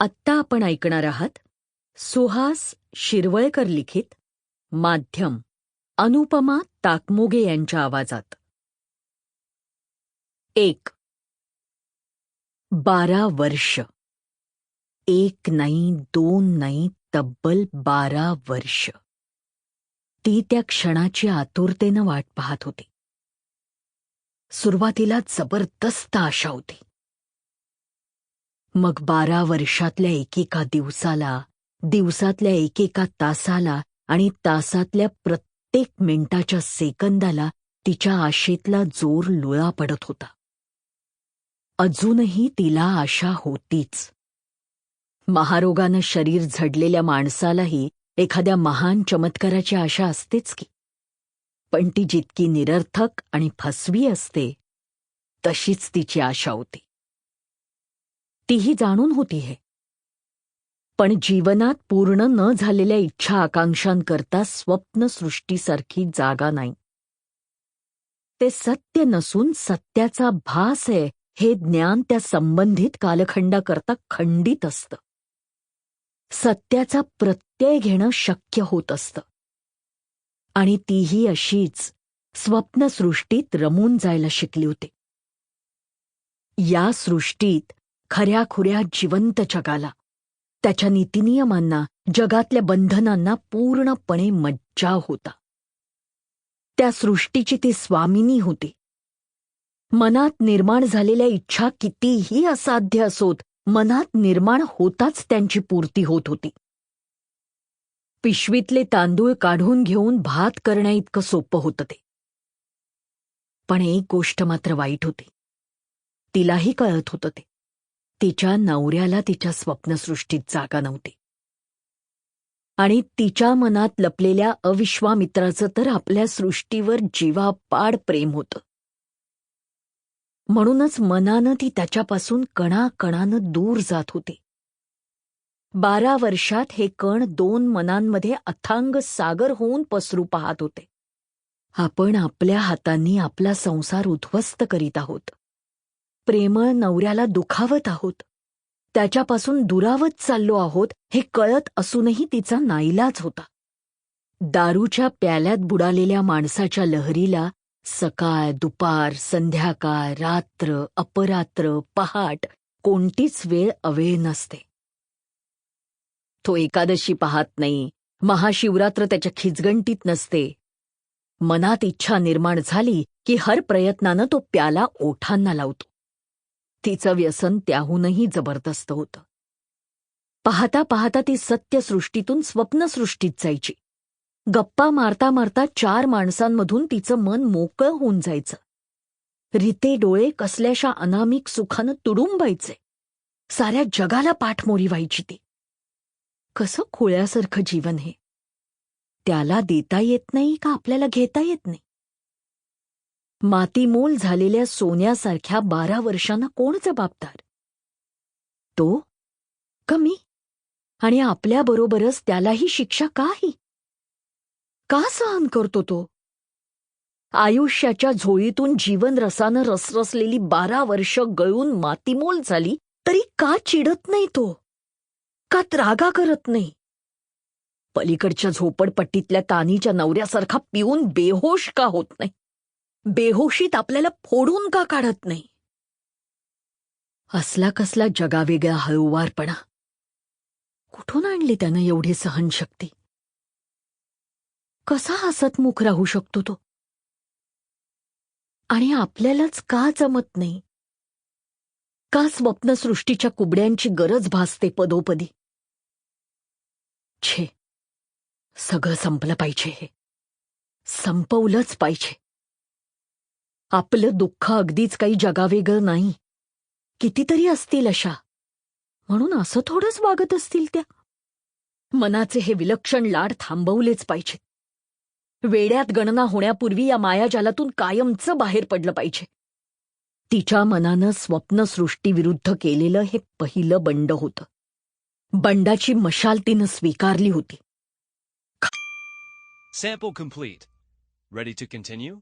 आत्ता आपण ऐकणार आहात सुहास शिरवळकर लिखित माध्यम अनुपमा ताकमोगे यांच्या आवाजात. एक. बारा वर्ष. एक नाही दोन नाही तब्बल बारा वर्ष. ती त्या क्षणाची आतुरतेनं वाट पाहत होती. सुरुवातीला जबरदस्त आशा होती. मग बारा वर्षातल्या एकेका दिवसाला दिवसातल्या एकेका तासाला आणि तासातल्या प्रत्येक मिनिटाच्या सेकंदाला तिच्या आशेतला जोर लुळा पडत होता. अजूनही तिला आशा होतीच. महारोगानं शरीर झडलेल्या माणसालाही एखाद्या महान चमत्काराची आशा असतेच की. पण ती जितकी निरर्थक आणि फसवी असते तशीच तिची आशा होती. तीही जाणून होती हे. पण जीवनात पूर्ण न झालेल्या इच्छा आकांक्षांकरता स्वप्नसृष्टीसारखी जागा नाही. ते सत्य नसून सत्याचा भास आहे हे ज्ञान त्या संबंधित कालखंडाकरता खंडित असतं. सत्याचा प्रत्यय घेणं शक्य होत असतं. आणि तीही अशीच स्वप्नसृष्टीत रमून जायला शिकली होती. या सृष्टीत खऱ्याखुऱ्या जिवंत जगाला. त्याच्या नीतिनियमांना जगातल्या बंधनांना पूर्णपणे मज्जा होता. त्या सृष्टीची ती स्वामिनी होती. मनात निर्माण झालेल्या इच्छा कितीही असाध्य असोत मनात निर्माण होताच त्यांची पूर्ती होत होती. पिशवीतले तांदूळ काढून घेऊन भात करण्याइतकं सोपं होतं ते. पण एक गोष्ट मात्र वाईट होती. तिलाही कळत होतं ते. तिच्या नवऱ्याला तिच्या स्वप्नसृष्टीत जागा नव्हती. आणि तिच्या मनात लपलेल्या अविश्वामित्राचं तर आपल्या सृष्टीवर जीवापाड प्रेम होतं. म्हणूनच मनानं ती त्याच्यापासून कणाकणानं दूर जात होती. बारा वर्षात हे कण दोन मनांमध्ये अथांग सागर होऊन पसरू पाहत होते. आपण आपल्या हातांनी आपला संसार उद्ध्वस्त करीत आहोत. प्रेमळ नवऱ्याला दुखावत आहोत. त्याच्यापासून दुरावत चाललो आहोत हे कळत असूनही तिचा नाईलाज होता. दारूच्या प्याल्यात बुडालेल्या माणसाच्या लहरीला सकाळ दुपार संध्याकाळ रात्र अपरात्र पहाट कोणतीच वेळ अवेळ नसते. तो एकादशी पाहत नाही. महाशिवरात्र त्याच्या खिचगंटीत नसते. मनात इच्छा निर्माण झाली की हर प्रयत्नानं तो प्याला ओठांना लावतो. तिचं व्यसन त्याहूनही जबरदस्त होतं. पाहता पाहता ती सत्यसृष्टीतून स्वप्नसृष्टीत जायची. गप्पा मारता मारता चार माणसांमधून तिचं मन मोकळं होऊन जायचं. रिते डोळे कसल्याशा अनामिक सुखानं तुडुंबायचे साऱ्या जगाला पाठमोरी व्हायची ती. कसं खोळ्यासारखं जीवन हे. त्याला देता येत नाही का आपल्याला घेता येत नाही? मातीमोल झालेल्या सोन्यासारख्या बारा वर्षांना कोण जबाबदार? तो कमी? आणि आपल्याबरोबरच त्यालाही शिक्षा काही? का सहन करतो तो? आयुष्याच्या झोळीतून जीवन रसानं रसरसलेली बारा वर्ष गळून मातीमोल झाली तरी का चिडत नाही तो? का त्रागा करत नाही? पलीकडच्या झोपडपट्टीतल्या तानीच्या नवऱ्यासारखा पिऊन बेहोश का होत नाही? बेहोशीत आपल्याला फोडून का काढत नाही? असला कसला जगावेगळा हळूवारपणा. कुठून आणली त्यानं एवढी सहनशक्ती? कसा हसतमुख राहू शकतो तो? आणि आपल्यालाच का जमत नाही? का स्वप्नसृष्टीच्या कुबड्यांची गरज भासते पदोपदी? छे सगळं संपलं पाहिजे हे. संपवलंच पाहिजे. आपलं दुःख अगदीच काही जगावेगळं नाही. कितीतरी असतील अशा. म्हणून असं थोडंच वागत असतील त्या. मनाचे हे विलक्षण लाड थांबवलेच पाहिजे. वेड्यात गणना होण्यापूर्वी या मायाजालातून कायमचं बाहेर पडलं पाहिजे. तिच्या मनानं स्वप्नसृष्टीविरुद्ध केलेलं हे पहिलं बंड होतं. बंडाची मशाल तिनं स्वीकारली होती. Sample complete. Ready to continue?